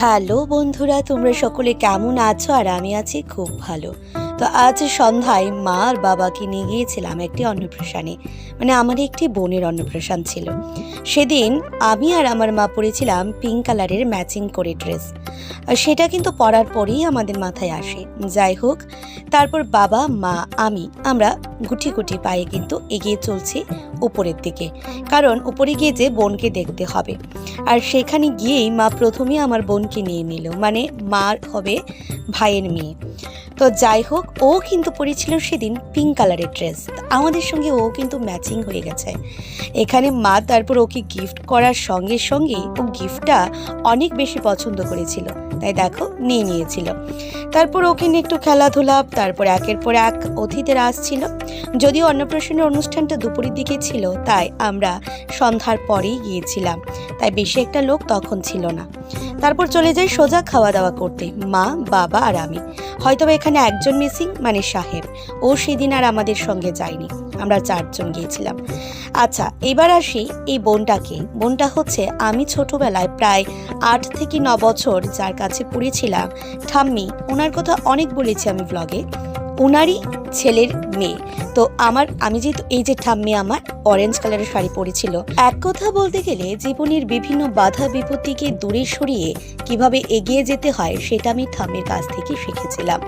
Hello বন্ধুরা তোমরা সকলে কেমন আছো? আর আমি আছি খুব ভালো। তো আজ সন্ধ্যায় মা আর বাবাকে নিয়ে গিয়েছিলাম একটি অন্নপ্রাশনে। মানে আমার একটি বোনের অন্নপ্রাশন ছিল। সেদিন আমি আর আমার মা পরেছিলাম পিঙ্ক কালারের ম্যাচিং করে ড্রেস সেটা কিন্তু পরার পরেই আমাদের মাথায় আসে। যাই হোক, তারপর বাবা, মা, আমি, আমরা গুটি গুটি পায়ে কিন্তু এগিয়ে চলছি উপরের দিকে। কারণ উপরে গিয়ে যে বোনকে দেখতে হবে। আর সেখানে গিয়েই মা প্রথমে আমার বোনকে নিয়ে নিল। মানে মার হবে ভাইয়ের মেয়ে। তো যাই হোক ও কিন্তু পরেছিল সেদিন পিঙ্ক কালারের ড্রেস আমাদের সঙ্গে ও কিন্তু ম্যাচিং হয়ে গেছে। এখানে মা তারপর ওকে গিফট করার সঙ্গে সঙ্গে ও গিফটটা অনেক বেশি পছন্দ করেছিল। তাই দেখো, নিয়ে নিয়েছিল। তারপর ওকে নিয়ে একটু খেলাধুলা, তারপর একের পর এক অতিথিরা আসছিল। যদিও অন্নপ্রাশনের অনুষ্ঠানটা দুপুরের দিকে ছিল, তাই আমরা সন্ধ্যার পরেই গিয়েছিলাম। তাই বেশি একটা লোক তখন ছিল না। তারপর চলে যাই সোজা খাওয়া দাওয়া করতে, মা, বাবা আর আমি। হয়তোবা এখানে একজন মিসিং মানে সাহেব। ও সেদিন আর আমাদের সঙ্গে যায়নি। আমরা চারজন গিয়েছিলাম। আচ্ছা এবার আসি এই বোনটাকে। বোনটা হচ্ছে, আমি ছোটবেলায় প্রায় আট থেকে ন বছর যার কাছে পড়েছিলাম, ঠাম্মি ওনার কথা অনেক বলেছি আমি ব্লগে ওনারই ছেলের মেয়ে। তো আমার, আমি যেহেতু, এই যে ঠাম্মি আমার অরেঞ্জ কালারের শাড়ি পরেছিল, এক কথা বলতে গেলে জীবনের বিভিন্ন বাধা বিপত্তিকে দূরে সরিয়ে কীভাবে এগিয়ে যেতে হয় সেটা আমি ঠাম্মির কাছ থেকে শিখেছিলাম।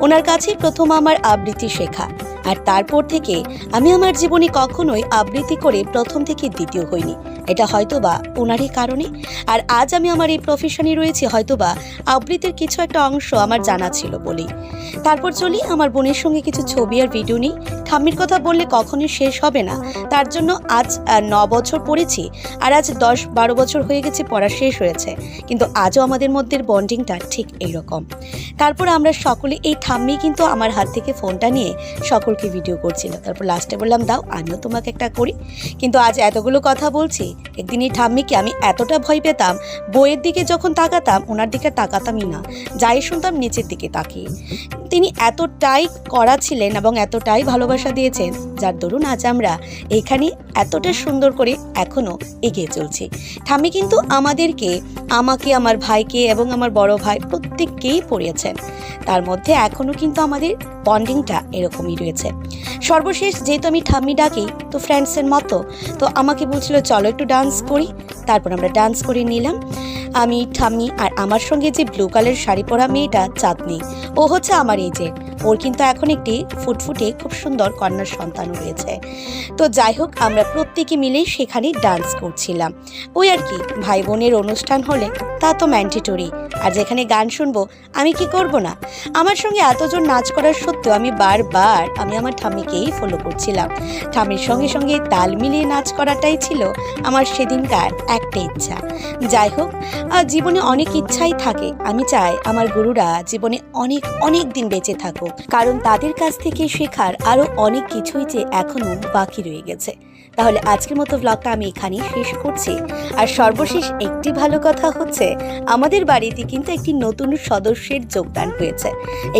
ওনার কাছে প্রথম আমার আবৃত্তি শেখা। আর তারপর থেকে আমি আমার জীবনে কখনোই আবৃত্তি করে প্রথম থেকে দ্বিতীয় হইনি। এটা হয়তোবা ওনারই কারণে। আর আজ আমি আমার এই প্রফেশনে রয়েছি, হয়তোবা আবৃত্তির কিছু একটা অংশ আমার জানা ছিল বলেই তারপর চলি, আমার বোনের সঙ্গে কিছু ছবি আর ভিডিও নিই। ঠাম্মির কথা বললে কখনোই শেষ হবে না। তার জন্য আজ ন বছর পড়েছি আর আজ দশ বারো বছর হয়ে গেছে, পড়া শেষ হয়েছে। কিন্তু আজও আমাদের মধ্যে বন্ডিংটা ঠিক এইরকম। তারপর আমরা সকলে, এই ঠাম্মি কিন্তু আমার হাত থেকে ফোনটা নিয়ে সকলকে ভিডিও করছিল তারপর লাস্টে বললাম, দাও, আমিও তোমাকে একটা করি। কিন্তু আজ এতগুলো কথা বলছি, একদিন এই ঠাম্মিকে আমি এতটা ভয় পেতাম বইয়ের দিকে যখন তাকাতাম, ওনার দিকে তাকাতামই না। যাই শুনতাম, নিচের দিকে তাকিয়ে। তিনি এতটাই করা ছিলেন এবং এতটাই ভালোবাসা দিয়েছেন, যার দরুন আজ আমরা এখানে এতটা সুন্দর করে এখনও এগিয়ে চলছি। ঠাম্মি কিন্তু আমাদেরকে, আমাকে, আমার ভাইকে এবং আমার বড় ভাই প্রত্যেককেই পড়িয়েছেন। তার মধ্যে এখনও কিন্তু আমাদের বন্ডিংটা এরকমই রয়েছে। সর্বশেষ যেহেতু আমি ঠাম্মি ডাকি, তো ফ্রেন্ডসের মতো, তো আমাকে বলছিল, চলো একটু ডান্স করি। তারপর আমরা ডান্স করে নিলাম। আমি, ঠাম্মি আর আমার সঙ্গে যে ব্লু কালার শাড়ি পরা মেয়েটা, চাঁদনি, ও হচ্ছে আমার এই যে। ওর কিন্তু এখন একটি ফুটফুটে খুব সুন্দর কন্যার সন্তানও রয়েছে। তো যাই হোক, আমরা প্রত্যেকে মিলেই সেখানে ডান্স করছিলাম। ওই আর কি ভাই বোনের অনুষ্ঠান হলে তা তো ম্যান্ডেটরি আর যেখানে গান শুনব, আমি কি করব না? আমার সঙ্গে এতজন নাচ করার সত্ত্বেও আমি বারবার, আমি আমার ঠাম্মিকেই ফলো করছিলাম। ঠাম্মির সঙ্গে সঙ্গে তাল মিলিয়ে নাচ করাটাই ছিল আমার সেদিনকার একটা ইচ্ছা। যাই হোক জীবনে অনেক ইচ্ছাই থাকে। আমি চাই আমার গুরুরা জীবনে অনেক অনেক দিন বেঁচে থাকুক। কারণ তাদের কাছ থেকে শেখার আরও অনেক কিছুই যে এখনও বাকি রয়ে গেছে। তাহলে আজকের মতো ব্লগটা আমি এখানেই শেষ করছি। আর সর্বশেষ একটি ভালো কথা হচ্ছে, আমাদের বাড়িতে কিন্তু একটি নতুন সদস্যের যোগদান হয়েছে।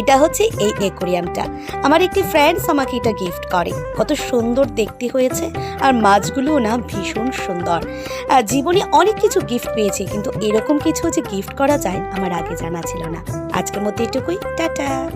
এটা হচ্ছে এই একুরিয়ামটা আমার একটি ফ্রেন্ডস আমাকে এটা গিফট করে। কত সুন্দর দেখতে হয়েছে। আর মাছগুলোও না ভীষণ সুন্দর। জীবনে অনেক কিছু গিফট পেয়েছি, কিন্তু এরকম কিছু যে গিফট করা যায় আমার আগে জানা ছিল না। আজকের মধ্যে এটুকুই। টাটা!